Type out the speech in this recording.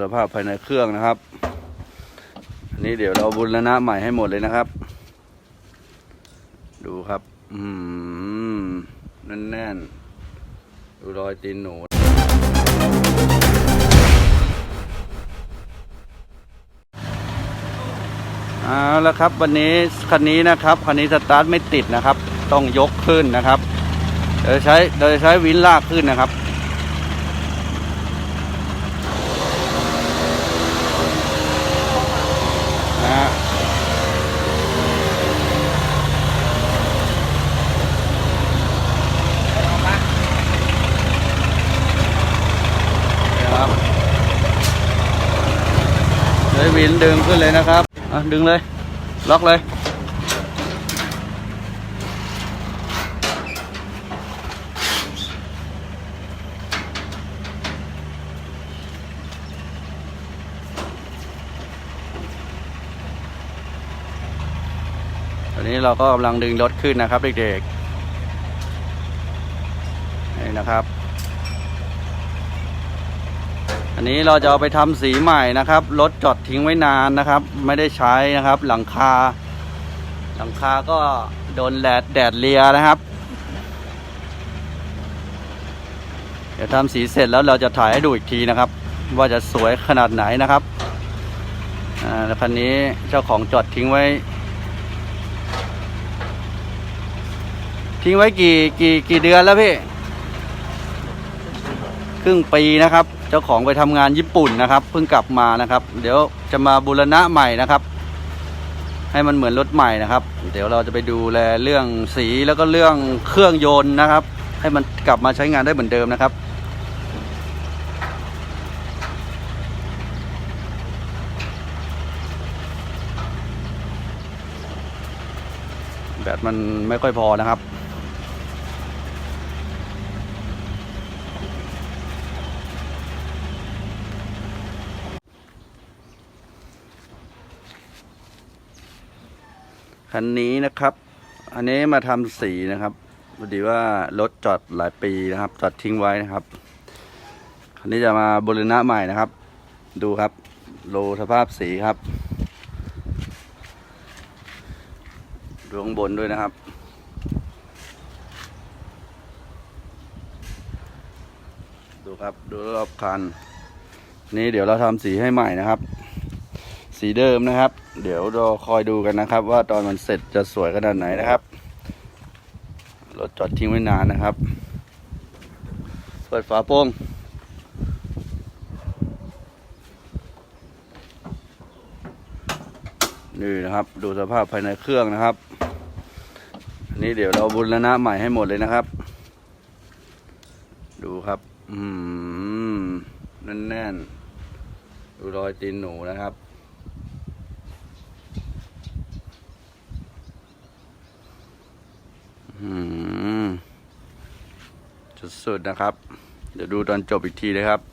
สภาพภายในเครื่องนะครับ อันนี้เดี๋ยวเราบุรณะใหม่ให้หมดเลยนะครับ ดูครับ อืมแน่นๆ ดูรอยตีนหนูเอาละครับวันนี้คันนี้นะครับคันนี้สตาร์ทไม่ติดนะครับ ต้องยกขึ้นนะครับโดยใช้โดยใช้วินลากขึ้นนะครับ นะฮะนี่ครับใช้วินดึงขึ้นเลยนะครับอะดึงเลย ล็อกเลย ตอนนี้เราก็กำลังดึงรถขึ้นนะครับเด็กๆ นี่นะครับ อันนี้เราจะเอาไปทำสีใหม่นะครับรถจอดทิ้งไว้นานนะครับ ไม่ได้ใช้นะครับ หลังคา หลังคาก็โดนแดดแดดเลียนะครับ เดี๋ยวทำสีเสร็จแล้วเราจะถ่ายให้ดูอีกทีนะครับ ว่าจะสวยขนาดไหนนะครับอ่าแล้วคันนี้เจ้าของจอดทิ้งไว้ ทิ้งไว้กี่กี่กี่เดือนแล้วพี่ ครึ่งปีนะครับ เจ้าของไปทำงานญี่ปุ่นนะครับ เพิ่งกลับมานะครับ เดี๋ยวจะมาบูรณะใหม่นะครับ ให้มันเหมือนรถใหม่นะครับ เดี๋ยวเราจะไปดูแลเรื่องสีแล้วก็เรื่องเครื่องยนต์นะครับ ให้มันกลับมาใช้งานได้เหมือนเดิมนะครับแบตมันไม่ค่อยพอนะครับ คันนี้นะครับ อันนี้มาทำสีนะครับพอดีว่ารถจอดหลายปีนะครับ จอดทิ้งไว้นะครับ คันนี้จะมาบริณะใหม่นะครับ ดูครับโลสภาพสีครับดูข้างบนด้วยนะครับดูครับดูรอบคัน นี่เดี๋ยวเราทำสีให้ใหม่นะครับ สีเดิมนะครับ เดี๋ยวเราคอยดูกันนะครับ ว่าตอนมันเสร็จจะสวยขนาดไหนนะครับรถจอดทิ้งไว้นานนะครับ เปิดฝาโปร่งนี่นะครับ ดูสภาพภายในเครื่องนะครับอันนี้เดี๋ยวเราบุรณะใหม่ให้หมดเลยนะครับ ดูครับ อืม แน่นๆ ดูรอยตีนหนูนะครับ สุดๆนะครับ เดี๋ยวดูตอนจบอีกทีเลยครับ